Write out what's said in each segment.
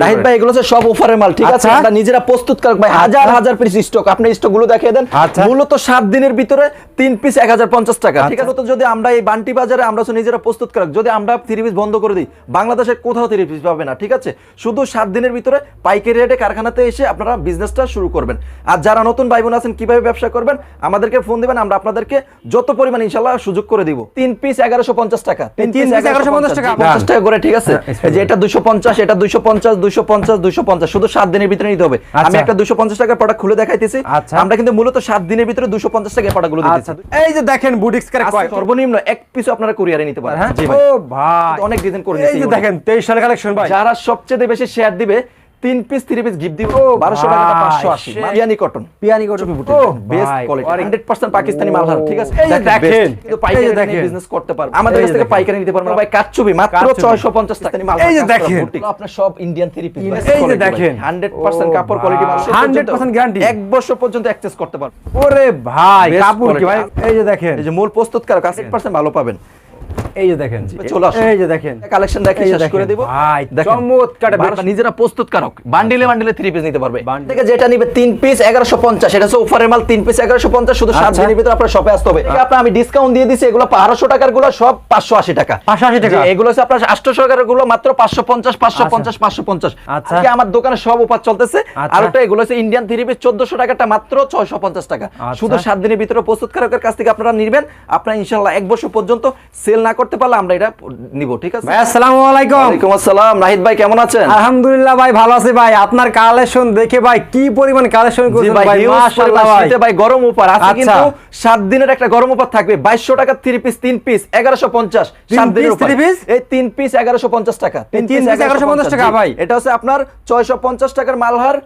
নাহিদ ভাই এগুলো হচ্ছে সব অফারের মাল ঠিক আছে? আচ্ছা। আমরা নিজেরা প্রস্তুত কারক ভাই হাজার হাজার পিস স্টক আপনি স্টকগুলো দেখিয়ে দেন। আচ্ছা। মূলত সাত দিনের ভিতরে তিন পিস এক হাজার পঞ্চাশ টাকা। ঠিক আছে? তো যদি আমরা এই বান্টি বাজারে আমরা নিজেরা প্রস্তুত কারক যদি আমরা থ্রি পিস বন্ধ করে দিই বাংলাদেশের কোথাও থ্রি পিস পাবে না ঠিক আছে? শুধু সাত দিনের ভিতরে পাইকারি রেটে কারখানাতে এসে আপনারা বিজনেসটা শুরু করবেন। আর যারা নতুন ভাই বোন আছেন কীভাবে ব্যবসা করবেন আমাদেরকে ফোন দিবেন আমরা আপনাদেরকে যত পরিমাণ ইনশাল্লাহ সুযোগ করে দিব। তিন পিস এগারোশো পঞ্চাশ টাকা। তিন piece 1150 টাকা। পঞ্চাশ টাকা করে ঠিক আছে? হ্যাঁ, যে এটা দুশো পঞ্চাশ এটা দুশো পঞ্চাশ দুশো পঞ্চাশ দুশো পঞ্চাশ শুধু সাত দিনের ভিতরে নিতে হবে। আমি আচ্ছা। একটা দুশো পঞ্চাশ টাকার প্রোডাক্ট খুলে দেখাইতেছি। আচ্ছা। আমরা কিন্তু মূলত সাত দিনের ভিতরে দুশো পঞ্চাশ টাকার প্রোডাক্টগুলো আচ্ছা। এই যে দেখেন বুটিক্স সর্বনিম্ন এক পিস আপনারা কুরিয়ারে নিতে পারেন। হ্যাঁ? ও ভাই। অনেক ডিজাইন করে এই যে দেখেন 23 সালের কালেকশন ভাই। যারা সবচেয়ে বেশি শেয়ার দিবে তিন পিস থ্রি পিস গিফট দিব। বারোশো টাকা পাঁচশো আশি। বিয়ানি cotton পিয়ানি coat boutique best quality hundred percent Pakistani মাল ঠিক আছে? এই দেখেন, পাইকারি বিজনেস করতে পারবে। আমাদের কাছ থেকে পাইকারি নিতে পারবেন ভাই কাটছবি মাত্র ছয়শো পঞ্চাশ টাকা মাল এই যে দেখেন। আপনার সব ইন্ডিয়ান থ্রি পিস এই যে দেখেন। হান্ড্রেড পার্সেন্ট কাপড় কোয়ালিটি ভাই, 100% guarantee। এক বছর পর্যন্ত অ্যাক্সেস করতে পারবেন ওরে ভাই কাপড় কি ভাই? এই যে দেখেন। এই যে মূল প্রস্তুতকারক হান্ড্রেড পার্সেন্ট ভালো পাবেন। এই যে দেখেন চলে। এই যে দেখেন। কালেকশন দেখে শেষ করে। দিব। ভাই, চমৎকার নিজেরা প্রস্তুতকারক বান্ডিলে বান্ডিলে থ্রি পিস নিতে পারবে। থেকে যেটা নিবে তিন পিস এগারোশো পঞ্চাশ। এটা হচ্ছে অফারের মাল তিন পিস এগারোশো পঞ্চাশ। শুধু সাত আচ্ছা। দিনের ভিতরে আপনার শপে আসতে হবে। আপনার আমি ডিসকাউন্ট দিয়ে দিছি এগুলো বারোশো টাকারগুলো সব পাঁচশো আশি টাকা। 580 টাকা। এগুলো হচ্ছে আপনার আটশো টাকারগুলো মাত্র পাঁচশো পঞ্চাশ পাঁচশো পঞ্চাশ পাঁচশো পঞ্চাশ। আচ্ছা। আজকে আমার দোকানে সব অফার চলতেছে। আচ্ছা। আর একটা এগুলো হচ্ছে ইন্ডিয়ান থ্রি পিস চোদ্দশো টাকাটা মাত্র ছয়শো পঞ্চাশ টাকা। আচ্ছা। শুধু সাত দিনের ভিতরে প্রস্তুতকারকের কাছ থেকে আপনারা নিবেন। আপনার ইনশাল্লাহ এক বছর পর্যন্ত সেল না করতে পারলে আমরা এটা নিব ঠিক আছে? ভাই আসসালামু আলাইকুম। ওয়ালাইকুম আসসালাম। নাহিদ ভাই কেমন আছেন? আলহামদুলিল্লাহ ভাই ভালো আছি ভাই। আপনার কালেকশন দেখে ভাই কি পরিমাণ কালেকশন করেছেন ভাই মাশাআল্লাহ ভাই। শীতে ভাই গরম উপহার। আছে আচ্ছা। কিন্তু সাত দিনের একটা গরম উপহার থাকবে। বাইশশো টাকা থ্রি পিস তিন পিস এগারোশো পঞ্চাশ তিন সাত দিনের piece, উপহার। three piece? এই তিন পিস এগারোশো পঞ্চাশ টাকা। তিন piece 1150 টাকা ভাই। এটা হচ্ছে আপনার ছয়শো পঞ্চাশ টাকার মালহার।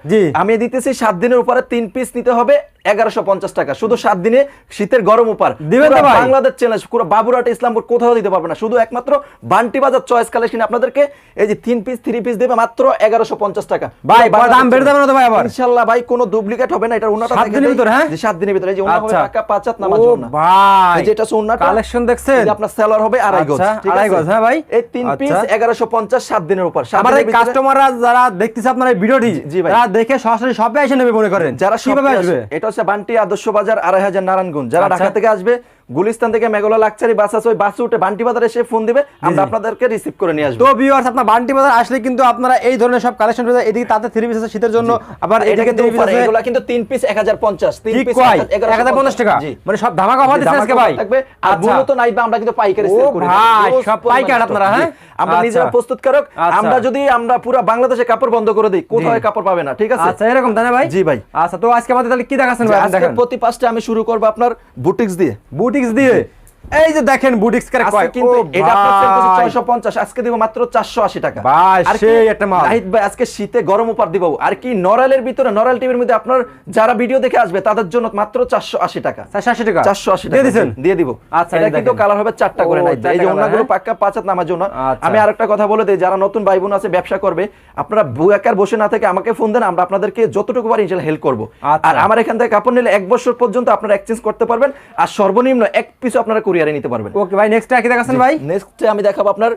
আমি দিতেছি সাত দিনের উপরে তিন পিস নিতে হবে। এগারোশো পঞ্চাশ টাকা শুধু সাত দিনে শীতের গরম উপহার দিবেন? বাংলাদেশ চ্যালেঞ্জ পুরো বাবুরাট ইসলামপুর কোথাও দিতে পারবে না শুধু একমাত্র বান্টি বাজার চয়েস কালেকশন আপনাদেরকে এই যে তিন পিস থ্রি পিস দেবে মাত্র এগারোশো পঞ্চাশ টাকা ভাই, দাম বেড়ে যাবে না তো ভাই আবার? ইনশাল্লাহ ভাই কোনো ডুপ্লিকেট হবে না এটা উন্নত সাত দিনের ভিতরে, হ্যাঁ? সাত দিনের ভিতরে এই যে উন্নত হবে আচ্ছা। পাকা পাঁচ হাত নামাজ ও ভাই এই যে এটা হচ্ছে কালেকশন দেখছেন আপনার সেলার হবে আড়াই গজ আচ্ছা, ঠিক আড়াই গজ, হ্যাঁ ভাই? এই তিন পিস আচ্ছা। এগারোশো পঞ্চাশ সাত দিনের উপর আমার এই কাস্টমাররা যারা দেখতেছে আপনার এই ভিডিওটি জি ভাই। তারা দেখে সরাসরি শপে এসে নেবে মনে করেন যারা শপে আসবে এটা হচ্ছে বান্টি আদর্শ বাজার আড়াই হাজার নারায়ণগঞ্জ যারা আচ্ছা। ঢাকা থেকে আসবে গুলিস্তান থেকে মেঘলা লাকচারি বাস আছে ওই বাসে উঠে বান্টি বাজার এসে ফোন দিবে। আমরা আপনাদেরকে রিসিভ করে নিয়ে আসব। তো ভিউয়ার্স আপনার বান্টি বাজার আসলে কিন্তু আপনারা এই ধরনের সব কালেকশন পেয়ে এদিকে তাতে থ্রি পিস আছে শীতের জন্য আবার এদিকে থ্রি পিস আছে। এগুলা কিন্তু তিন পিস এক হাজার পঞ্চাশ তিন কি পিস কয়? 1050 টাকা? মানে সব ধামাকা অফার দিচ্ছে আজকে ভাই? থাকবে। আর আচ্ছা। মূলত নাই আমরা কিন্তু পাইকারি সেল করি ভাই, সব পাইকার আপনারা, হ্যাঁ? আমরা আচ্ছা। নিজেরা প্রস্তুতকারক আচ্ছা। আমরা যদি আমরা পুরো বাংলাদেশে কাপড় বন্ধ করে দিই কোথাও জি। কাপড় পাবে না ঠিক আছে? আচ্ছা এরকম তাই ভাই? জি ভাই। আচ্ছা তো আজকে আমাদের তাহলে কি দেখাচ্ছেন যে ভাই? আজকে দেখেন। প্রতি পাঁচটা আমি শুরু করব আপনার বুটিক্স দিয়ে। বুটিক্স দিয়ে। এই যে দেখেন বুটিক্স কার কয় কিন্তু এটা আপনার সেল করছে 650 আজকে দিব মাত্র 480 টাকা। ভাই, সেই একটা মাল। নাহিদ ভাই আজকে শীতে গরম উপহার দিব। আর কি নরালের ভিতরে নরাল টিভির মধ্যে আপনার যারা ভিডিও দেখে আসবে তাদের জন্য মাত্র 480 টাকা। 480 টাকা? 480 দিয়ে টাকা দিছেন? জি, দিয়ে দিব। আচ্ছা, এটা কিন্তু কালার হবে চারটা করে নাই এই যে ওনাগুলো colour, পাক্কা পাঁচাত নামার জন্য। আচ্ছা। আমি আরেকটা কথা বলে দেই যারা নতুন ভাই বোন আছে ব্যবসা করবে আপনারা বুয়াকার বসে না থেকে আমাকে ফোন দেন আমরা আপনাদেরকে যতটুকু পারি ইনশাআল্লাহ হেল্প করব। আর আমার এখান থেকে কাপড় নিলে এক বছর পর্যন্ত আপনারা এক্সচেঞ্জ করতে পারবেন আর সর্বনিম্ন এক পিস আপনারা কুরিয়ারে নিতে পারবেন। ওকে ভাই নেক্সট কি দেখাচ্ছেন ভাই? নেক্সট আমি দেখাবো আপনার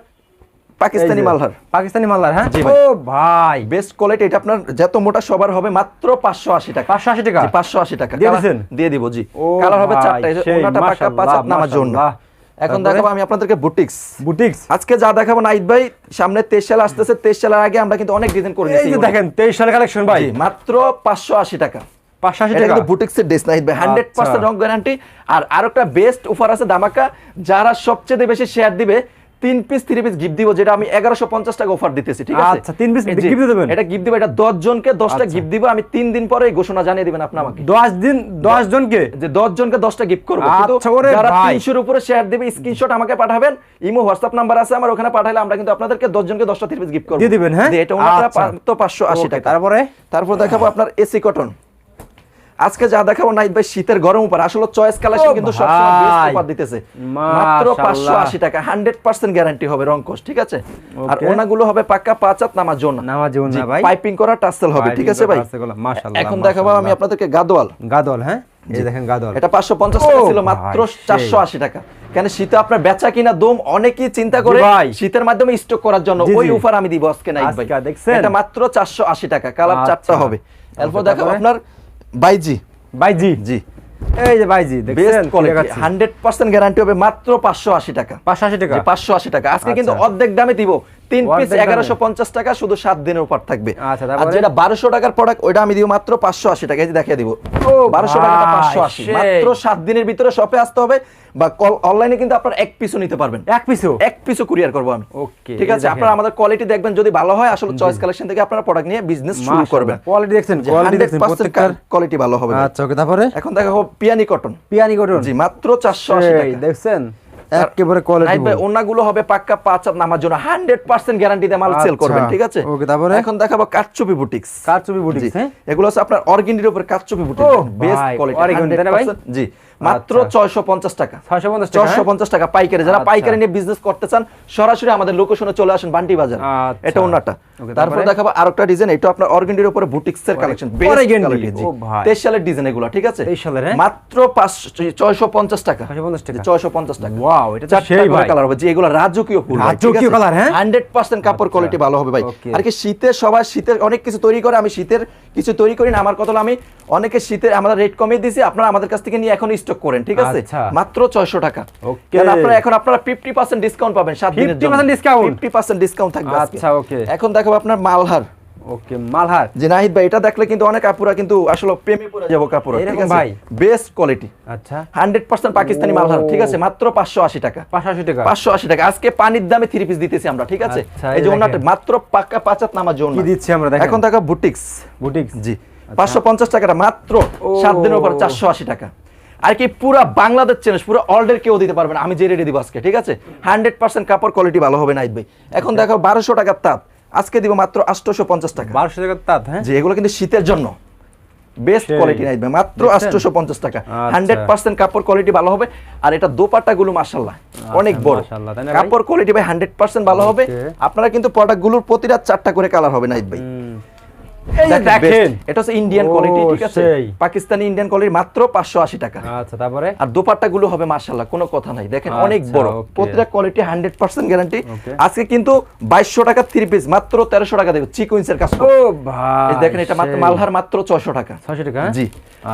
পাকিস্তানি এই মালহার। পাকিস্তানি মালদার হ্যাঁ? ও ভাই। বেস্ট কোয়ালিটি এটা আপনার যত মোটা সবার হবে মাত্র 580 টাকা। 580 টাকা? জি, 580 টাকা। দিয়ে দিব জি। কালার হবে চারটা এই ওনাটা পাকা পাঁচ হাত নামার জন্য। এখন দেখাবো আমি আপনাদেরকে বুটিক্স বুটিক্স আজকে যা দেখাবো নাইট ভাই সামনে 23 সাল আসতেছে। 23 সালের আগে আমরা কিন্তু অনেক ডিজাইন করে এই নিয়েছি যে দেখেন 23 সালের কালেকশন ভাই। মাত্র 580 টাকা। 580 টাকা। কিন্তু বুটিক্সের ড্রেস নাইট ভাই 100% আচ্ছা। রং গ্যারান্টি আর আরেকটা বেস্ট অফার আছে দামাকা যারা সবচেয়ে বেশি শেয়ার দিবে তিন পিস থ্রি পিস গিফট দিব যেটা আমি এগারোশো পঞ্চাশ টাকা অফার দিতেছি ঠিক আছে? আচ্ছা, তিন piece এই যে, এটা গিফট দিব এটা দশ জনকে দশটা আচ্ছা। গিফট দিব আমি তিন দিন পরে ঘোষণা জানিয়ে দিবেন আপনি আমাকে। 10 দিন 10 জনকে? যে দশ জনকে দশটা গিফট করব। কিন্তু যারা তিনশোর উপরে শেয়ার দিবে স্ক্রিনশট আমাকে পাঠাবেন। ইমো হোয়াটসঅ্যাপ নাম্বার আছে আমার ওখানে পাঠালে আমরা কিন্তু আপনাদেরকে দশ জনকে দশটা থ্রি পিস গিফট করব। দিয়ে দিবেন, হ্যাঁ? এটা। তো পাঁচশো আশি টাকা। তারপরে? তারপর দেখাবো আপনার এসি কটন আজকে যা দেখাবো নাইট ভাই শীতের গরম উপর আসলে চয়েস কালেকশন কিন্তু সবসময় বেস্ট অফার দিতেছে। মাত্র 580 টাকা 100% গ্যারান্টি হবে রংকশ ঠিক আছে? আর ওনাগুলো হবে পাক্কা পাঁচ হাত নামার জন্য নামাজ জীবন না ভাই। পাইপিং করা টাসেল হবে ঠিক আছে ভাই? মাশাআল্লাহ এখন দেখাবো আমি আপনাদেরকে গাদোয়াল। গাদল হ্যাঁ? এই দেখেন গাদল এটা 550 টাকা ছিল মাত্র 480 টাকা। কেন শীতে আপনার বেচা কিনা দম অনেকেই চিন্তা করে ভাই। শীতের মাধ্যমে স্টক করার জন্য। ওই। অফার আমি দিব আজকে নাই ভাই। এটা মাত্র চারশো আশি টাকা কালার আচ্ছা। চারটা হবে। এরপর ওকে, দেখাবো আপনার বাইজি। বাইজি? জি। এই যে বাইজি দেখছেন? কোয়ালিটি হান্ড্রেড পার্সেন্ট গ্যারান্টি হবে মাত্র পাঁচশো আশি টাকা। পাঁচশো আশি টাকা। পাঁচশো আশি টাকা। আজকে কিন্তু আচ্ছা। অর্ধেক দামে দিব। তিন পিস এগারোশো পঞ্চাশ টাকা শুধু সাত দিনের উপর থাকবে। আচ্ছা, আর যেটা বারোশো টাকার প্রোডাক্ট ওইটা আমি দিব মাত্র পাঁচশো আশি টাকা দেখিয়ে দিব। ও বারোশো টাকা পাঁচশো আশি। মাত্র সাত দিনের ভিতরে শপে আসতে হবে বা অনলাইনে কিন্তু আপনার এক পিসও নিতে পারবেন। এক পিসও এক পিসও কুরিয়ার করব আমি। ওকে, ঠিক আছে। আপনারা আমাদের কোয়ালিটি দেখবেন যদি ভালো হয় আসলে চয়েস কালেকশন থেকে আপনারা প্রোডাক্ট নিয়ে বিজনেস শুরু করবেন। কোয়ালিটি দেখছেন কোয়ালিটি দেখছেন প্রত্যেকটার কোয়ালিটি ভালো হবে। আচ্ছা ওকে তারপরে? এখন দেখা পিয়ানি কটন পিয়ানি কটন জি মাত্র চারশো আশি সেই, টাকা। দেখছেন? একেবারে কোয়ালিটি ভাই ওনাগুলো হবে পাক্কা পাঁচ হাত নামার জন্য হান্ড্রেড পার্সেন্ট গ্যারান্টি দিয়ে মাল সেল আচ্ছা, করবেন ঠিক আছে? ওকে, তারপরে? এখন দেখাবো কাচ্চুপি বুটিক্স কাচ্চুপি বুটিকস হ্যাঁ? এগুলো হচ্ছে আপনার অর্গিন্ডির উপর কাচ্চুপি বুটিক্স ও বেস্ট কোয়ালিটি organdy, তাই না ভাই? জি। মাত্র আচ্ছা। ছয়শো পঞ্চাশ টাকা 650 টাকা, ছয়শো হ্যাঁ? পঞ্চাশ টাকা পাইকারি যারা আচ্ছা। পাইকারি নিয়ে বিজনেস করতে চান সরাসরি আমাদের লোকেশনে চলে আসেন বান্টি বাজার আচ্ছা। এটা ওনাটা তারপর? দেখাবো আরেকটা ডিজাইন এটা আপনার অর্গেন্ডির উপরে বুটিক্স এর কালেকশন। 23 সালের ডিজাইন এগুলো ঠিক আছে 23 সালের, হ্যাঁ? মাত্র 650 টাকা 650 টাকা। 650 এটা সেই ভাই। কালার হবে যে এগুলো রাজকীয় ফুল রাজকীয় colour, হ্যাঁ? হান্ড্রেড পার্সেন্ট কাপড় আচ্ছা। কোয়ালিটি ভালো হবে ভাই আর কি শীতের সবাই শীতের অনেক কিছু তৈরি করে আমি শীতের কিছু তৈরি করি না আমার কথা হলো আমি অনেকে শীতের আমাদের রেট কমিয়ে দিয়েছি আপনারা আমাদের কাছ থেকে নিয়ে এখন স্টক করেন ঠিক আছে? আচ্ছা। মাত্র ছয়শো টাকা। কারণ আপনারা এখন আপনারা ফিফটি পার্সেন্ট ডিসকাউন্ট পাবেন সাত দিনের 50% discount? ফিফটি পার্সেন্ট ডিসকাউন্ট থাকবে আচ্ছা, okay. এখন দেখাবো আপনার মালহার। ওকে মালহার। যে নাহিদ ভাই এটা দেখলে কিন্তু অনেক কাপুরা কিন্তু আসলে প্রেমে পড়ে যাব কাপুরা ঠিক আছে? ভাই? বেস্ট কোয়ালিটি আচ্ছা। হান্ড্রেড পার্সেন্ট পাকিস্তানি মালহার ঠিক আছে? মাত্র পাঁচশো আশি টাকা। আজকে পানির দামে থ্রি পিস দিতেছি আমরা ঠিক আছে? আচ্ছা, এই এই যে ওনাটা মাত্র পাক্কা পাঁচাত নামার জন্য কি দিচ্ছি আমরা দেখেন। এখন টাকা বুটিক্স। বুটিক জি। পাঁচশো পঞ্চাশ টাকাটা মাত্র। সাত দিনের উপর চারশো আশি টাকা। আর কি পুরা বাংলাদেশ চ্যালেঞ্জ পুরো অর্ডার কেউ দিতে পারবে না। আমি যে রেডি দিব আজকে ঠিক আছে? হান্ড্রেড পার্সেন্ট কাপড় কোয়ালিটি ভালো হবে নাইট ভাই। এখন দেখো বারোশো টাকার তাঁত আজকে দিব মাত্র আটশোশো পঞ্চাশ টাকা। বারোশো টাকা তাঁত হ্যাঁ? যে এগুলো কিন্তু শীতের জন্য। বেস্ট কোয়ালিটি নাইট ভাই মাত্র? আটশোশো পঞ্চাশ টাকা। আচ্ছা। হান্ড্রেড পার্সেন্ট কাপড় কোয়ালিটি ভালো হবে। আর এটা দোপাট্টা গুলো মাসাল্লাহ অনেক বড়? কাপড় কোয়ালিটি ভাই হান্ড্রেড পার্সেন্ট ভালো হবে। আপনারা কিন্তু প্রোডাক্টগুলোর প্রতিটা চারটা করে কালার হবে নাইট ভাই। দেখেন, দেখেন best। এটা হচ্ছে ইন্ডিয়ান কোয়ালিটি ঠিক আছে? পাকিস্তানি ইন্ডিয়ান কোয়ালিটি মাত্র পাঁচশো আশি টাকা। আচ্ছা তারপরে? আর দোপাট্টা গুলো হবে মার্শাল্লাহ কোনো কথা নাই। দেখেন আচ্ছা, অনেক বড়। প্রতিটা কোয়ালিটি হান্ড্রেড পার্সেন্ট গ্যারান্টি আজকে কিন্তু বাইশশো টাকা থ্রি পিস মাত্র তেরোশো টাকা দেবে চিকুইন্সের কাজ ও ভাই দেখেন এটা মাত্র মালহার মাত্র টাকা। ছয়শো টাকা? জি।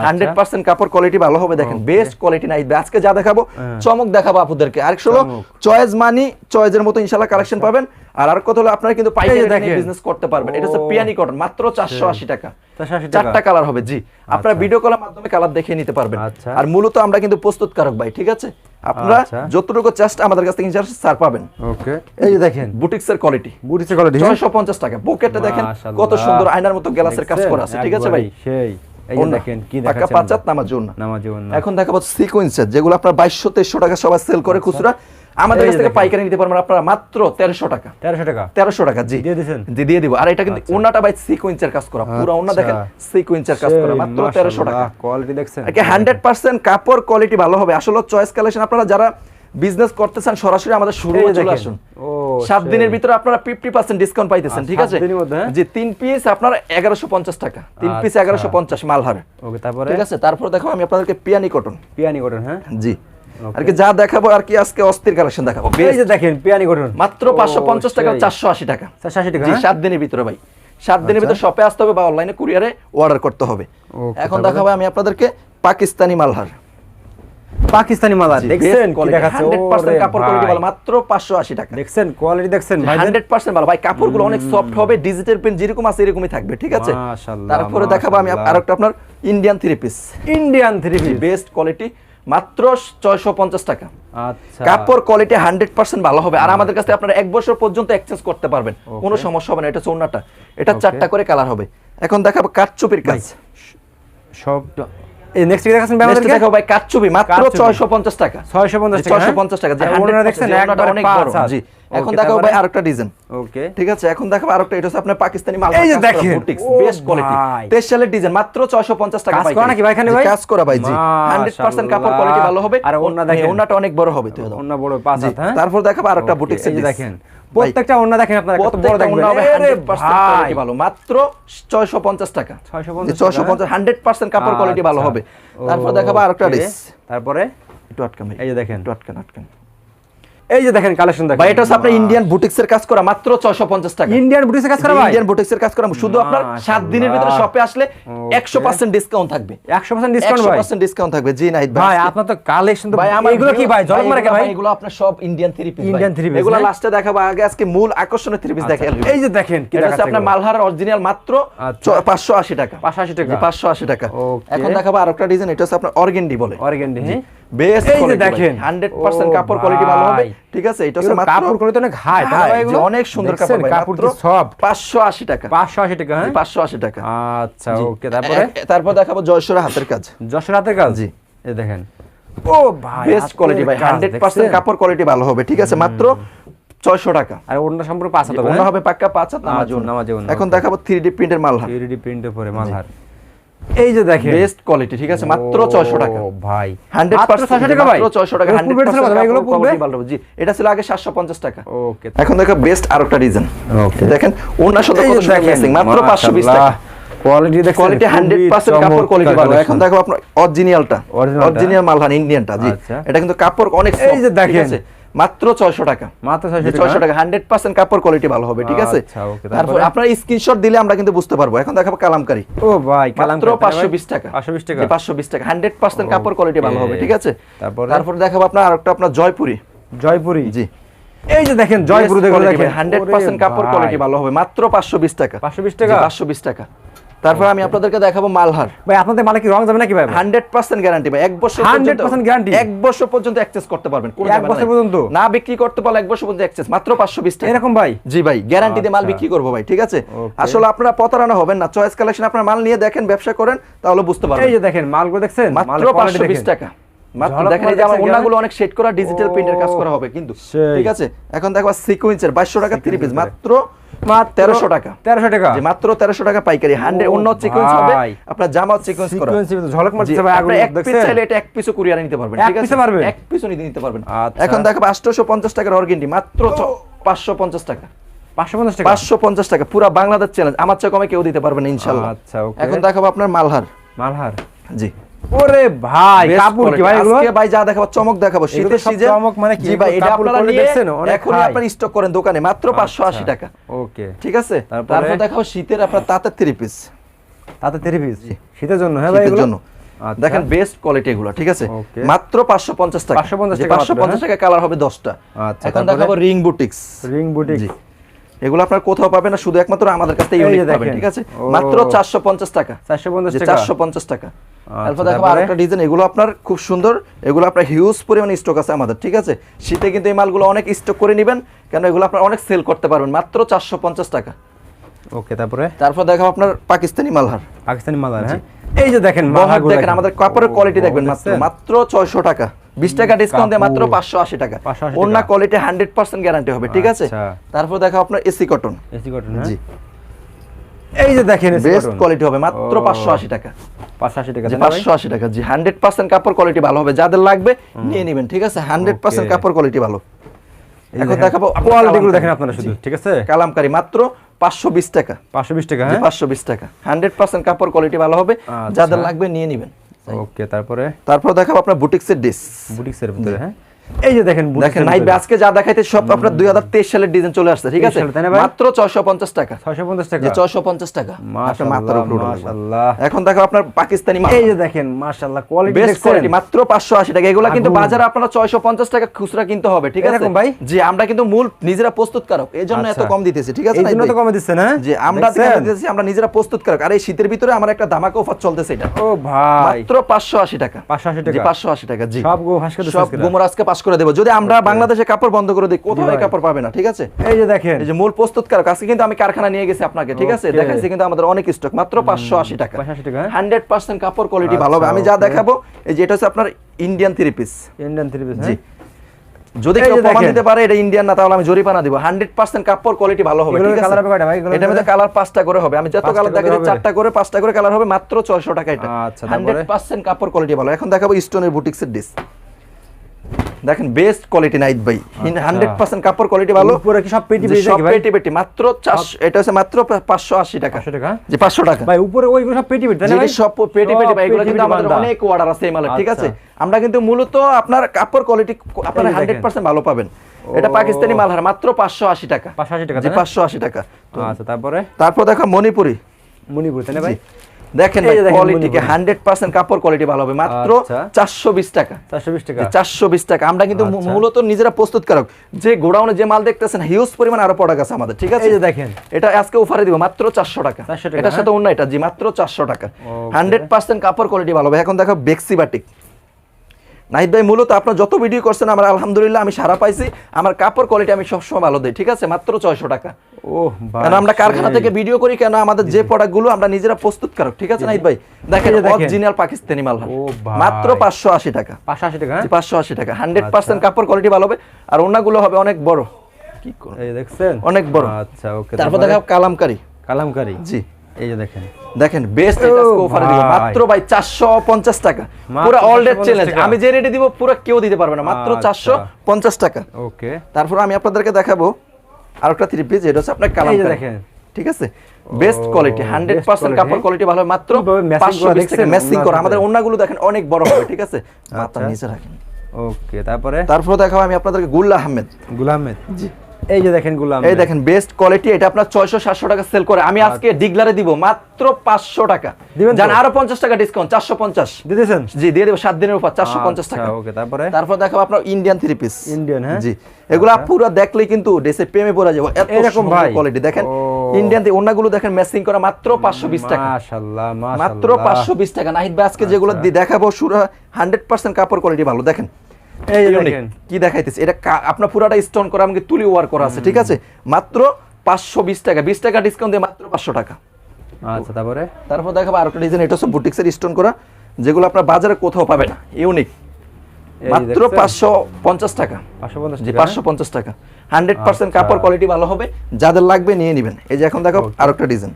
আচ্ছা। কাপড় কোয়ালিটি ভালো হবে দেখেন। বেস্ট কোয়ালিটি নাই। আজকে যা দেখাবো হ্যাঁ। চমক দেখাবো আপুদেরকে আর হলো চমক। চয়েস মানি চয়েসের মতো ইনশাল্লাহ কালেকশন পাবেন। আর আর কথা হলো আপনারা কিন্তু পাইকারি। বিজনেস করতে পারবেন। এটা হচ্ছে পিয়ানি কটন মাত্র চারশো আশি টাকা। 480 টাকা। চারটা কালার হবে জি। আপনারা ভিডিও কলের মাধ্যমে কালার দেখে নিতে পারবেন। আচ্ছা। আর মূলত আমরা কিন্তু প্রস্তুতকারক ভাই ঠিক আছে? আপনারা আচ্ছা। যতটুকু চেষ্টা আমাদের কাছ থেকে ছাড় পাবেন। ওকে। এই যে দেখেন। বুটিক্স এর কোয়ালিটি বুটিসের কোয়ালিটি ছয়শো পঞ্চাশ টাকা। পকেটটা দেখেন কত সুন্দর আয়নার মতো গ্লাসের কাজ করা আছে ঠিক আছে ভাই? সেই। এই দেখেন কি দেখাচ্ছেন। পাঁচাত এখন দেখাবো সিকোয়েন্সের যেগুলো আপনার বাইশশো তেইশশো টাকা সবাই সেল করে খুচরা। আমাদের কাছ থেকে পাইকারি নিতে পারবেন আপনারা মাত্র তেরোশো টাকা। তেরোশো টাকা? তেরোশো টাকা জি। দিয়ে দিছেন? জি দিয়ে দিব। আর এটা কিন্তু আচ্ছা। ওনাটা ভাই সিকোয়েন্সের কাজ করা। পুরো ওনা আচ্ছা। দেখেন সিকোয়েন্সের কাজ করা। মাত্র তেরোশো টাকা। কোয়ালিটি দেখছেন। আর কি হান্ড্রেড পার্সেন্ট কাপড় কোয়ালিটি ভালো হবে। আসলে চয়েস কালেকশন আপনারা যারা বিজনেস করতে চান সরাসরি আমাদের শুরু এই যে চলে আসুন। ও, সাত দিনের ভিতরে আপনারা ফিফটি পার্সেন্ট ডিসকাউন্ট পাইতেছেন ঠিক আছে? যে হ্যাঁ? তিন পিস আপনার এগারোশো পঞ্চাশ টাকা। তিন পিস আচ্ছা। এগারোশো পঞ্চাশ মালহার ওকে তারপরে? ঠিক আছে? তারপর দেখো আমি আপনাদেরকে পিয়ানি কটন পিয়ানি কটন হ্যাঁ? জি. আর কি যা দেখাবো আর কি আজকে অস্থির কালেকশন দেখাবো। এই যে দেখেন পিয়ানি কটন মাত্র পাঁচশো পঞ্চাশ টাকা চারশো আশি টাকা। চারশো টাকা জি হ্যাঁ? সাত দিনের ভিতরে ভাই। সাত দিনের ভিতরে শপে আসতে হবে বা অনলাইনে কুরিয়ারে অর্ডার করতে হবে। এখন দেখাবো আমি আপনাদেরকে পাকিস্তানি মালহার। পাকিস্তানি মালা দেখছেন কাপড় কোয়ালিটি ভালো মাত্র পাঁচশো আশি টাকা। দেখছেন কোয়ালিটি দেখছেন ভাই হান্ড্রেড পার্সেন্ট ভালো। ভাই কাপড়গুলো অনেক সফট হবে ডিজিটাল প্রিন্ট যেরকম আছে এরকমই থাকবে ঠিক আছে? মাশাআল্লাহ, তারপরে দেখাবো আমি আরেকটা আপনার Indian three piece Indian three piece best quality মাত্র ছয়শো পঞ্চাশ টাকা। আচ্ছা। কাপড় কোয়ালিটি হান্ড্রেড পার্সেন্ট ভালো হবে। আর আমাদের কাছে আপনারা এক বছর পর্যন্ত এক্সচেঞ্জ করতে পারবেন। কোনো সমস্যা হবে না এটা চৌনাটা এটা চারটা করে কালার হবে। এখন দেখাবো কাঠচুপির কাজ। সব এই নেক্সট দেখাচ্ছেন আমাদেরকে? ভাই কাঠচুপি মাত্র কাঠচুপি। ছয়শো পঞ্চাশ টাকা। 650 টাকা, ছয়শো হ্যাঁ? পঞ্চাশ টাকা যে 100% দেখছেন অনেক বড়। জি। এখন দেখাবো ভাই? আরেকটা ডিজাইন ওকে ঠিক আছে এখন দেখাবো আরেকটা এটা হচ্ছে আপনার পাকিস্তানি মাল এই যে দেখেন, ও বেস্ট কোয়ালিটি ভাই। তেইশ সালের ডিজাইন মাত্র ছয়শো পঞ্চাশ টাকা কাজ করা নাকি ভাই? এখানে ভাই? কাজ করা ভাই জি। হান্ড্রেড পার্সেন্ট কাপড় কোয়ালিটি ভালো হবে। আর ওড়না দেখেন। ওনাটা অনেক বড় হবে দাও। অন্য বড় পাঁচ হাত হ্যাঁ? তারপর দেখাবো আরেকটা বুটিক্সের এই যে দেখেন। প্রত্যেকটা অন্য দেখেন আপনারা কত বড় দেখবেন 100% কোয়ালিটি ভালো মাত্র 650 টাকা। 650 650 100% কাপড় কোয়ালিটি ভালো আচ্ছা, হবে। তারপর দেখাবো আরেকটা okay, তারপরে? একটু আটকান এই যে দেখেন। একটু আটকান আটকান। এই যে দেখেন কালেকশন দেখেন। ভাই এটা হচ্ছে আপনার ইন্ডিয়ান বুটিক্সের কাজ করা মাত্র 650 টাকা। ইন্ডিয়ান বুটিক্সে কাজ করা ভাই? ইন্ডিয়ান বুটিক্সের কাজ করা শুধু আপনার 7 দিনের ভিতরে শপে আসলে 100% ডিসকাউন্ট থাকবে। 100% ডিসকাউন্ট ভাই। 100% ডিসকাউন্ট থাকবে। জি নাহিদ ভাই আপনার তো কালেকশন তো ভাই এগুলো কি ভাই জলক মারে ভাই? এগুলো আপনার সব Indian three piece Indian three piece, এগুলো? লাস্টে দেখাবো আগে আজকে মূল আকর্ষণীয় থ্রি পিস দেখে এই যে দেখেন কি দেখাচ্ছে আপনার মালহার অরিজিনাল মাত্র আচ্ছা। পাঁচশো আশি টাকা। 580 টাকা। জি, 580 টাকা। এখন দেখাবো আরেকটা ডিজাইন এটা হচ্ছে আপনার অর্গেন্ডি বলে। অর্গেন্ডি হ্যাঁ? বেস্ট এই দেখেন। হান্ড্রেড পার্সেন্ট ও কাপড় কোয়ালিটি ভালো হবে। ঠিক আছে এটা হচ্ছে মাত্র কাপড় কোয়ালিটি অনেক high, তাই না high, ভাই জি, এগুলো? অনেক সুন্দর কাপড় ভাই, কাপড় কি soft? 580 টাকা। 580 টাকা হ্যাঁ? 580 টাকা। আচ্ছা ওকে তারপরে? তারপর দেখাবো জয়সরা হাতের কাজ। হাতের কাজ? জি। এই দেখেন। ও ভাই বেস্ট কোয়ালিটি ভাই কাজ হান্ড্রেড পার্সেন্ট দেখছেন? কাপড় কোয়ালিটি ভালো হবে ঠিক আছে মাত্র ছয়শো টাকা। আর অন্য সম্পর্কে পাঁচ হাতে অন্য হবে পাক্কা পাঁচ হাত নামাজ আচ্ছা, এখন দেখাবো থ্রি ডি প্রিন্টের মাল ইউরিডি প্রিন্টে পরে মালহার। এই যে দেখেন বেস্ট কোয়ালিটি ঠিক আছে মাত্র ও, ছয়শো টাকা ভাই হান্ড্রেড মাত্র 600 টাকা ভাই মাত্র ছয়শো টাকা এগুলো হান্ড্রেড পূর্বের ছিল কত ভাই? এগুলো পূর্বে? জি এটা ছিল আগে সাতশো পঞ্চাশ টাকা ওকে এখন দেখো বেস্ট আরেকটা ডিজাইন Okay. দেখেন ওনার সাথে এই কত সুন্দর মাত্র পাঁচশো বিশ টাকা কোয়ালিটি দেখছেন কোয়ালিটি হান্ড্রেড পার্সেন্ট কাপড় কোয়ালিটি ভালো এখন দেখো আপনার অরিজিনালটা? অরিজিনাল মালহান ইন্ডিয়ানটা জি আচ্ছা। এটা কিন্তু কাপড় অনেক এই যে দেখেন। মাত্র ছয়শো টাকা। মাত্র 600 টাকা, ছয়শো টাকা হান্ড্রেড পার্সেন্ট কাপড় কোয়ালিটি ভালো হবে ঠিক আছে? আচ্ছা, তারপর? আপনার স্ক্রিনশট দিলে আমরা কিন্তু বুঝতে পারব। এখন দেখাবো কালামকারি। ও ভাই কালাম মাত্র পাঁচশো বিশ টাকা। পাঁচশো বিশ টাকা? পাঁচশো বিশ টাকা হান্ড্রেড পার্সেন্ট কাপড় কোয়ালিটি ভালো হবে ঠিক আছে? তারপরে? তারপর দেখাবো আপনার আরেকটা আপনার জয়পুরি। জয়পুরি? জি। এই যে দেখেন জয়পুরি দেখুন দেখেন। হান্ড্রেড পার্সেন্ট কাপড় কোয়ালিটি ভালো হবে মাত্র পাঁচশো বিশ টাকা। 520 টাকা? পাঁচশো বিশ টাকা। তারপর আমি আপনাদেরকে দেখাবো মালহার। ভাই আপনাদের মানে কি রং যাবে নাকি ভাই? হান্ড্রেড পার্সেন্ট গ্যারান্টি ভাই। এক বছর 100% guarantee? এক বছর পর্যন্ত অ্যাক্সেস করতে পারবেন কোনো এক বছর পর্যন্ত? না বিক্রি করতে পারলে এক বছর পর্যন্ত অ্যাক্সেস মাত্র পাঁচশো বিশ টাকা। এরকম ভাই? জি ভাই গ্যারান্টি দিয়ে মাল আচ্ছা। বিক্রি করব ভাই ঠিক আছে? আসলে আপনারা প্রতারণা হবেন না চয়েস কালেকশন আপনার মাল নিয়ে দেখেন ব্যবসা করেন তাহলে বুঝতে পারবেন। এই যে দেখেন মালগুলো দেখছেন? মাত্র মালের quality পাঁচশো বিশ দেখেন। টাকা। মাত্র দেখেন এই যে আমার ওনাগুলো অনেক সেট করা ডিজিটাল প্রিন্টের কাজ করা হবে কিন্তু ঠিক আছে? এখন দেখো সিকোয়েন্সের বাইশশো টাকা থ্রি পিস মাত্র মাত্র তেরোশো টাকা। 1300 টাকা। যে মাত্র তেরোশো টাকা পাইকারি। হান্ড্রেড অন্য সিকোয়েন্স হবে আপনার জামা সিকোয়েন্স করা। ঝলক জি, আপনি এক পিস চাইলে এটা এক পিসও কুরিয়ারে নিতে পারবেন ঠিক আছে? পারবেন? এক পিসও নিতে নিতে পারবেন। আচ্ছা। এখন দেখো আটশোশো পঞ্চাশ টাকার অর্গেন্ডি মাত্র পাঁচশো পঞ্চাশ টাকা। পাঁচশো পঞ্চাশ টাকা? পুরো বাংলাদেশ চ্যালেঞ্জ আমার চেয়ে কমে কেউ দিতে পারবেন না ইনশাল্লাহ। আচ্ছা, এখন দেখাবো আপনার মালহার। মালহার? জি। ওরে ভাই কাপড় কি ভাই আজকে ভাই যা দেখাবো চমক দেখাবো। শীতের সিজন চমক মানে কি? ভাই এটা আপনারা দেখছেন? high। স্টক করেন দোকানে মাত্র পাঁচশো আশি আচ্ছা। টাকা। ওকে ঠিক আছে? তারপর? দেখাবো শীতের আপনার তাঁতের থ্রি পিস তাতে 3 পিস শীতের জন্য হ্যাঁ ভাই এগুলো? জন্য। আচ্ছা। দেখেন বেস্ট কোয়ালিটি এগুলো ঠিক আছে? মাত্র পাঁচশো পঞ্চাশ টাকা। 550 টাকা টাকা কালার হবে দশটা। আচ্ছা, এখন দেখাবো রিং বুটিক্স রিং এগুলো আপনার কোথাও পাবেন না শুধু একমাত্র আমাদের কাছে ইউনিক পাবেন ঠিক আছে? মাত্র চারশো পঞ্চাশ টাকা। 450 টাকা? চারশো পঞ্চাশ টাকা। তারপর দেখাবো তারপরে? আরেকটা ডিজাইন এগুলো আপনার খুব সুন্দর এগুলো আপনার হিউজ পরিমাণে স্টক আছে আমাদের ঠিক আছে? শীতে কিন্তু এই মালগুলো অনেক স্টক করে নেবেন কেন এগুলো আপনার অনেক সেল করতে পারবেন মাত্র চারশো পঞ্চাশ টাকা। ওকে তারপরে? তারপর দেখাবো আপনার পাকিস্তানি মালহার পাকিস্তানি মালার হ্যাঁ? এই যে দেখেন মালহারগুলো দেখেন আমাদের কাপড়ের কোয়ালিটি দেখবেন মাত্র মাত্র ছয়শো টাকা। বিশ টাকা ডিসকাউন্ট দিয়ে মাত্র পাঁচশো আশি টাকা। অন্য কোয়ালিটি হান্ড্রেড পার্সেন্ট গ্যারান্টি হবে ঠিক আছে? আচ্ছা। তারপর দেখো আপনার এসি কটন এসি কটন জি। এই যে দেখেন বেস্ট কোয়ালিটি হবে মাত্র ও। পাঁচশো আশি টাকা। 580 টাকা জি তাই না ভাই? পাঁচশো আশি টাকা। জি হান্ড্রেড পার্সেন্ট কাপড় কোয়ালিটি ভালো হবে। যাদের লাগবে নিয়ে নেবেন ঠিক আছে? Hundred percent Okay. কাপড় কোয়ালিটি ভালো। এখন দেখাবো আপনার কোয়ালিটিগুলো দেখেন আপনারা শুধু ঠিক আছে? কালামকারি মাত্র পাঁচশো বিশ টাকা। 520 টাকা হ্যাঁ? পাঁচশো বিশ টাকা। হান্ড্রেড পার্সেন্ট কাপড় কোয়ালিটি ভালো হবে। আচ্ছা। যাদের লাগবে নিয়ে নেবেন। ওকে তারপরে? তারপর দেখাবো আপনার বুটিক্সের ডিস বুটিক্সের ভিতরে হ্যাঁ? এই যে দেখেন দেখেন নাইট আজকে যা দেখাইতে সব আপনার দুই হাজার তেইশ সালের ডিজাইন চলে আসছে ঠিক আছে? না? মাত্র ছয়শো পঞ্চাশ টাকা। 650 টাকা যে ছয়শো পঞ্চাশ টাকা। মাশাআল্লাহ এখন দেখো আপনার পাকিস্তানি এই যে দেখেন মাশাআল্লাহ কোয়ালিটি বেস্ট মাত্র টাকা। এগুলো কিন্তু বাজারে আপনারা ছয়শো পঞ্চাশ টাকা খুচরা কিনতে হবে ঠিক আছে? ভাই? জি আমরা কিন্তু মূল নিজেরা প্রস্তুতকারক। এই জন্য এত আচ্ছা। কম দিতেছি ঠিক আছে তো? কমে দিচ্ছেন হ্যাঁ যে আমরা দিতেছি আমরা নিজেরা প্রস্তুতকারক। আর এই শীতের ভিতরে আমার একটা ধামাকা অফার চলতেছে এটা। ও ভাই। মাত্র পাঁচশো আশি টাকা। 580 জি টাকা। পাঁচশো আশি টাকা জি। সব গো ফাঁস করে দিচ্ছে সব। গুমর আজকে পাস করে দেবো। যদি আমরা বাংলাদেশে কাপড় বন্ধ করে দিই কোথাও কাপড় পাবে না ঠিক আছে? এই যে দেখেন। এই যে মূল প্রস্তুতকারক আজকে কিন্তু আমি কারখানা নিয়ে গেছি আপনাকে ঠিক আছে. দেখাচ্ছি কিন্তু আমাদের অনেক স্টক মাত্র পাঁচশো আশি টাকা। 580 টাকা, হ্যাঁ? হান্ড্রেড পার্সেন্ট কাপড় কোয়ালিটি ভালো হবে। আচ্ছা, আমি যা দেখাবো এই যে এটা হচ্ছে আপনার Indian three piece Indian three piece জি। যদি কেউ প্রমাণ দিতে পারে এটা ইন্ডিয়ান না তাহলে আমি জরিমানা দিব। হান্ড্রেড পার্সেন্ট কাপড় কোয়ালিটি ভালো হবে ঠিক আছে? এটা মধ্যে? কালার পাঁচটা করে হবে। আমি যত কালার দেখাচ্ছি চারটা করে পাঁচটা করে কালার হবে মাত্র ছয়শো টাকা এটা। আচ্ছা, তারপরে? হান্ড্রেড পার্সেন্ট কাপড় কোয়ালিটি ভালো। এখন দেখাবো স্টোনের বুটিক্সের ডিস দেখেন বেস্ট কোয়ালিটি নাইট ভাই হান্ড্রেড পার্সেন্ট কাপড় কোয়ালিটি ভালো। উপরে কি সব পেটি পেটি সব পেটি পেটি। মাত্র চারশো এটা হচ্ছে মাত্র পাঁচশো আশি টাকা। 500 টাকা? জি পাঁচশো টাকা। ভাই উপরে ওইগুলো সব পেটি পেটি ভাই? সব পেটি পেটি ভাই এগুলো কিন্তু আমাদের অনেক অর্ডার আছে এই মালের ঠিক আছে? আচ্ছা। আমরা কিন্তু মূলত আপনার কাপড় কোয়ালিটি আপনার যে হান্ড্রেড পার্সেন্ট ভালো পাবেন। এটা পাকিস্তানি মাল হার মাত্র পাঁচশো আশি টাকা। 580 টাকা, জি তাই পাঁচশো আশি টাকা। আচ্ছা তারপরে? তারপর দেখো মণিপুরি। মণিপুর তাই না ভাই? দেখেন এই যে দেখেন কোয়ালিটি মণিপুরি। হান্ড্রেড পার্সেন্ট কাপড় কোয়ালিটি ভালো হবে। মাত্র আচ্ছা। চারশো বিশ টাকা। 420 টাকা। চারশো বিশ টাকা। আমরা কিন্তু আচ্ছা। মূলত নিজেরা প্রস্তুতকারক। যে গোডাউনে যে মাল দেখতেছেন হিউজ পরিমাণ আরও প্রোডাক্ট আছে আমাদের ঠিক আছে? দেখেন। এটা আজকে অফারে দিব মাত্র চারশো টাকা। এটার সাথে হ্যাঁ? অন্য এটা জি মাত্র চারশো টাকা। হান্ড্রেড পার্সেন্ট কাপড় কোয়ালিটি ভালো হবে। এখন দেখো বেক্সি বাটিক নাহিদ ভাই মূলত আপনার যত ভিডিও করছেন আমার আলহামদুলিল্লাহ আমি সারা পাইছি। আমার কাপড় কোয়ালিটি আমি সবসময় ভালো দিই ঠিক আছে? মাত্র ছয়শো টাকা। কেন আমরা কারখানা থেকে ভিডিও করি কেন আমাদের যে প্রোডাক্টগুলো আমরা নিজেরা প্রস্তুতকারক ঠিক আছে নাহিদ ভাই? দেখেন। অরিজিনাল পাকিস্তানি মাল। মাত্র পাঁচশো আশি টাকা। 580 টাকা হ্যাঁ? পাঁচশো আশি টাকা। হান্ড্রেড আচ্ছা। পার্সেন্ট কাপড় কোয়ালিটি ভালো হবে আর ওনাগুলো হবে অনেক বড়। কি করব? এই দেখছেন? অনেক বড়। আচ্ছা ওকে তারপর দেখা কালামকারি। কালামকারি? জি। এই যে দেখেন। দেখেন বেস্ট ও অফারে দিব। মাত্র ভাই চারশো পঞ্চাশ টাকা। মাত্র পুরো অল ডে 450 চ্যালেঞ্জ আমি যে রেটে দিব পুরো কেউ দিতে পারবে না। মাত্র আচ্ছা। চারশো পঞ্চাশ টাকা। ওকে। তারপর আমি আপনাদেরকে দেখাবো। আরেকটা থ্রি পিস এটা হচ্ছে আপনার কালামকারি দেখেন। ঠিক আছে? Best quality hundred best percent quality, কাপড় কোয়ালিটি ভালো মাত্র কীভাবে matching পাঁচশো করা বিশ টাকা দেখছেন? ম্যাচিং করা। আমাদের ওন্নাগুলো দেখেন অনেক বড় হবে ঠিক আছে? মাথা আচ্ছা। নিচে রাখেন। ওকে তারপরে? তারপরে দেখাবো আমি আপনাদেরকে গুল্লা আহমেদ। গুল আহমেদ। জি। এই যে দেখেন গুলাম এই দেখেন বেস্ট কোয়ালিটি এটা আপনার ছয়শো সাতশো টাকা সেল করে। আমি আজকে ডিগলারে দিব মাত্র পাঁচশো টাকা। দিবেন জান আরও পঞ্চাশ টাকা ডিসকাউন্ট চারশো পঞ্চাশ। দিতেছেন? জি দিয়ে দেবো সাত দিনের উপর চারশো পঞ্চাশ টাকা। ওকে তারপরে? তারপর দেখাবো আপনার ইন্ডিয়ান থ্রি পিস Indian, হ্যাঁ? জি এগুলো পুরো দেখলেই কিন্তু ড্রেসে প্রেমে পড়া যাবে। এত এরকম ভাই? কোয়ালিটি দেখেন। ইন্ডিয়ান ওনাগুলো দেখেন ম্যাচিং করা মাত্র পাঁচশো বিশ টাকা। মাশাআল্লাহ মাত্র পাঁচশো বিশ টাকা। নাহিদ ভাই আজকে যেগুলো আচ্ছা। দেখাবো সুরা হান্ড্রেড পার্সেন্ট কাপড় কোয়ালিটি ভালো। দেখেন এই দেখেন কি দেখাইতেছে? এটা আপনার পুরাটা স্টোন করা আমাকে তুলি ওয়ার করা আছে ঠিক আছে? মাত্র পাঁচশো বিশ টাকা। বিশ টাকা ডিসকাউন্ট দিয়ে মাত্র পাঁচশো টাকা। আচ্ছা তারপরে? তারপর দেখাবো আরেকটা ডিজাইন এটা হচ্ছে বুটিক্সের স্টোন করা যেগুলো আপনার বাজারে কোথাও পাবে না। ইউনিক মাত্র পাঁচশো পঞ্চাশ টাকা। 550 জি পাঁচশো পঞ্চাশ টাকা। Hundred percent. কাপড় কোয়ালিটি ভালো হবে যাদের লাগবে নিয়ে নেবেন। এই যে এখন দেখো Okay. আরেকটা ডিজাইন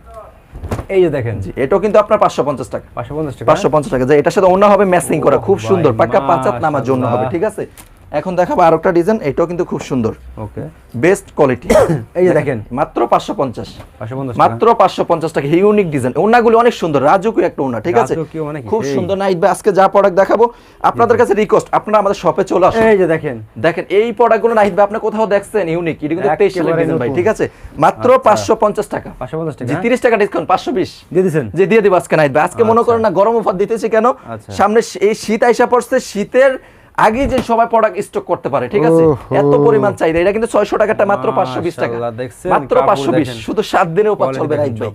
এই যে দেখেন। জি এটাও কিন্তু আপনার পাঁচশো পঞ্চাশ টাকা। 550 টাকা পাঁচশো পঞ্চাশ টাকা যে এটার সাথে অন্য হবে ম্যাচিং করা খুব সুন্দর পাকা পাঁচাত নামার জন্য হবে ঠিক আছে? এখন দেখাবো আরেকটা ডিজাইন এটাও কিন্তু খুব সুন্দর। ওকে। বেস্ট কোয়ালিটি এই যে দেখেন। মাত্র পাঁচশো পঞ্চাশ। 550 মাত্র পাঁচশো পঞ্চাশ টাকা ইউনিক ডিজাইন ওনাগুলো অনেক সুন্দর রাজুকু একটা ওনা ঠিক আছে? রাজকীয়? খুব সুন্দর। নাইট ভাই আজকে যা প্রোডাক্ট দেখাবো আপনাদের কাছে রিকোয়েস্ট আপনারা আমাদের শপে চলে আসুন। এই যে দেখেন। দেখেন এই প্রোডাক্টগুলো নাহিদ ভাই আপনি কোথাও দেখছেন ইউনিক এটা কিন্তু তেইশ সালের ডিজাইন ভাই ঠিক আছে? মাত্র আচ্ছা। পাঁচশো পঞ্চাশ টাকা। 550 টাকা। জি তিরিশ টাকা ডিসকাউন্ট পাঁচশো বিশ। দিয়ে দিছেন? যে দিয়ে দিব আজকে নাইট ভাই। আজকে মনে আচ্ছা। করেন না গরম অফার দিতেছি কেন? আচ্ছা। সামনে এই শীত আইসা পড়ছে শীতের আগে যে সবাই প্রোডাক্ট স্টক করতে পারে ঠিক আছে? এত পরিমাণ চাহিদা। এটা কিন্তু ছয়শো টাকাটা মাত্র পাঁচশো বিশ টাকা। মাত্র কাপড় পাঁচশো বিশ। দেখেন। শুধু সাত দিনের উপর চলবে নাইট ভাই?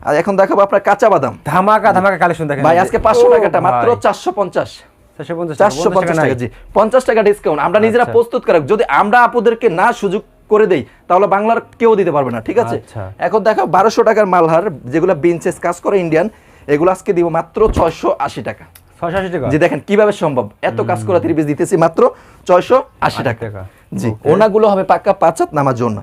আর এখন দেখাবো আপনার কাঁচা বাদাম। ধামাকা ধামাকা কালেকশন দেখেন। ভাই আজকে পাঁচশো ও টাকাটা মাত্র ভাই, চারশো পঞ্চাশ। 450 চারশো পঞ্চাশ টাকা জি। পঞ্চাশ টাকা ডিসকাউন্ট আমরা নিজেরা আচ্ছা। প্রস্তুত করাক। যদি আমরা আপুদেরকে না সুযোগ করে দেই তাহলে বাংলার কেউ দিতে পারবে না ঠিক আছে? আচ্ছা। এখন দেখো বারোশো টাকার মালহার যেগুলো বিনসেস কাজ করে ইন্ডিয়ান এগুলো আজকে দিব মাত্র ছয়শো আশি টাকা। 680 টাকা। যে দেখেন কীভাবে সম্ভব? এত কাজ করে ত্রিশ দিতেছি মাত্র ছয়শো আশি টাকা। জি ওনাগুলো হবে পাক্কা পাঁচাত নামার জন্য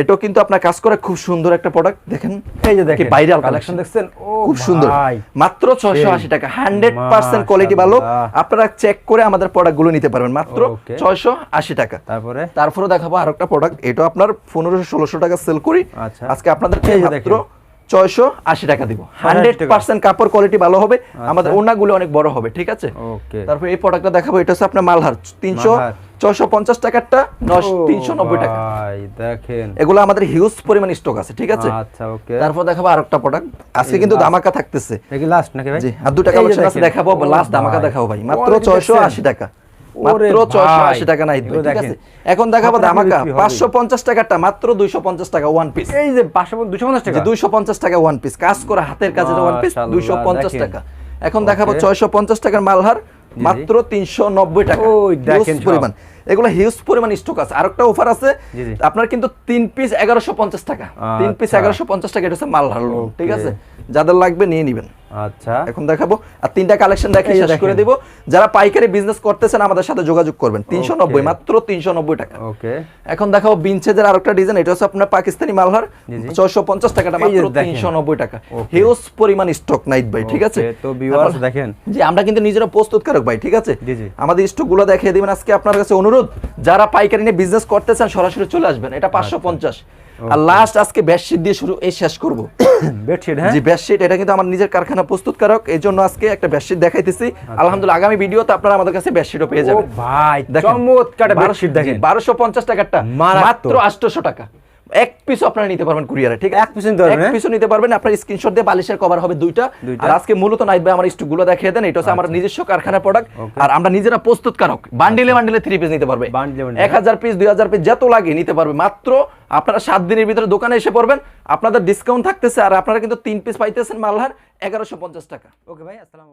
এটাও কিন্তু আপনার কাজ করে খুব সুন্দর একটা প্রোডাক্ট দেখেন এই যে দেখেন ভাইরাল কালেকশন দেখছেন? খুব সুন্দর। মাত্র ছয়শো আশি টাকা হান্ড্রেড পার্সেন্ট কোয়ালিটি ভালো। আপনারা চেক করে আমাদের প্রোডাক্টগুলো নিতে পারবেন। মাত্র Okay. ছয়শো আশি টাকা। তারপরে? তারপরে দেখাবো আর একটা প্রোডাক্ট এটা আপনার পনেরোশো ষোলোশো টাকা সেল করি। আচ্ছা। আজকে আপনাদের মাত্র। ছয়শো আশি টাকা দিব। হান্ড্রেড পার্সেন্ট কাপড় কোয়ালিটি ভালো হবে আমাদের ওনাগুলো অনেক বড় হবে ঠিক আছে? তারপর এই প্রোডাক্টটা দেখাবো এটা হচ্ছে আপনার মালহার তিনশো ছয়শো পঞ্চাশ টাকারটা নশো তিনশো নব্বই টাকা। দেখেন। এগুলো আমাদের হিউজ পরিমাণ স্টক আছে ঠিক আছে? আচ্ছা ওকে। তারপর দেখাবো আরেকটা প্রোডাক্ট আজকে কিন্তু ধামাকা থাকতেছে। লাস্ট নাকি ভাই? জি আর দুটা এই কালেকশন আছে দেখাবো লাস্ট ধামাকা দেখাবো ভাই মাত্র ছয়শো আশি টাকা। মাত্র টাকা ঠিক আছে? এখন দেখাবো ধামাকা পঞ্চাশ টাকাটা মাত্র দুইশো পঞ্চাশ টাকা ওয়ান পিস এই যে 250 টাকা? যে দুইশো পঞ্চাশ টাকা ওয়ান পিস কাজ করা হাতের কাজের ওয়ান পিস মাশাআল্লাহ, দুইশো পঞ্চাশ দেখেন। টাকা। এখন দেখাবো Okay. ছয়শো পঞ্চাশ টাকার মালহার মাত্র তিনশো নব্বই টাকা। ওই দেখেন পরিমাণ। এগুলো হিউজ পরিমাণ স্টক আছে। আরেকটা অফার আছে। আপনার কিন্তু তিন পিস এগারোশো পঞ্চাশ টাকা। তিন পিস আচ্ছা। এগারোশো পঞ্চাশ টাকা এটা হচ্ছে মাল হারলো। ঠিক আছে? যাদের লাগবে নিয়ে নিবেন। আচ্ছা। এখন দেখাবো। আর তিনটা কালেকশন দেখে শেষ করে। দিব। যারা পাইকারি বিজনেস করতেছেন আমাদের সাথে যোগাযোগ করবেন। তিনশো নব্বই মাত্র তিনশো নব্বই টাকা। ওকে এখন দেখাবো বিনচেজের আরেকটা ডিজাইন এটা হচ্ছে আপনার পাকিস্তানি মালহার। ছয়শো পঞ্চাশ টাকাটা মাত্র তিনশো নব্বই টাকা। হিউজ পরিমাণ স্টক নাইট ভাই ঠিক আছে? তো viewers দেখেন। জি আমরা কিন্তু নিজেরা প্রস্তুতকারক ভাই ঠিক আছে। আমাদের স্টকগুলো দেখিয়ে দিবেন। আজকে আপনার কাছে অনুরোধ যারা পাইকারি নিয়ে বিজনেস করতে চান সরাসরি চলে আসবেন এটা পাঁচশো আচ্ছা। পঞ্চাশ আর লাস্ট আজকে বেডশিট দিয়ে শুরু এই শেষ করব বেডশিট হ্যাঁ জি বেডশিট এটা কিন্তু আমার নিজের কারখানা প্রস্তুত প্রস্তুতকারক এই জন্য আজকে একটা বেডশিট দেখাইতেছি আলহামদুলিল্লাহ আগামী ভিডিওতে আপনারা আমাদের কাছে বেডশিটও পেয়ে আচ্ছা। যাবেন ভাই। চমৎকার বেডশিট দেখেন বারোশো পঞ্চাশ টাকারটা মারাত্মক। মাত্র আটশোশো টাকা এক পিস আপনারা নিতে পারবেন কুরিয়ারে ঠিক এক piece নিতে পারবেন, এক হ্যাঁ? পিসও নিতে পারবেন আপনার স্ক্রিনশট দিয়ে বালিশের কভার হবে দুইটা। আর আজকে মূলত নাইট ভাই আমার স্টকগুলো দেখিয়ে দেন এটা হচ্ছে আমার নিজস্ব কারখানা প্রোডাক্ট আর আমরা নিজেরা প্রস্তুতকারক বান্ডিলে বান্ডিলে থ্রি পিস নিতে পারবে। এক হাজার পিস দুই হাজার পিস যত লাগে নিতে পারবে। মাত্র আপনারা সাত দিনের ভিতরে দোকানে এসে পড়বেন আপনাদের ডিসকাউন্ট থাকতেছে আর আপনারা কিন্তু তিন পিস পাইতেছেন মালহার এগারোশো পঞ্চাশ টাকা। ওকে ভাই আসসালামু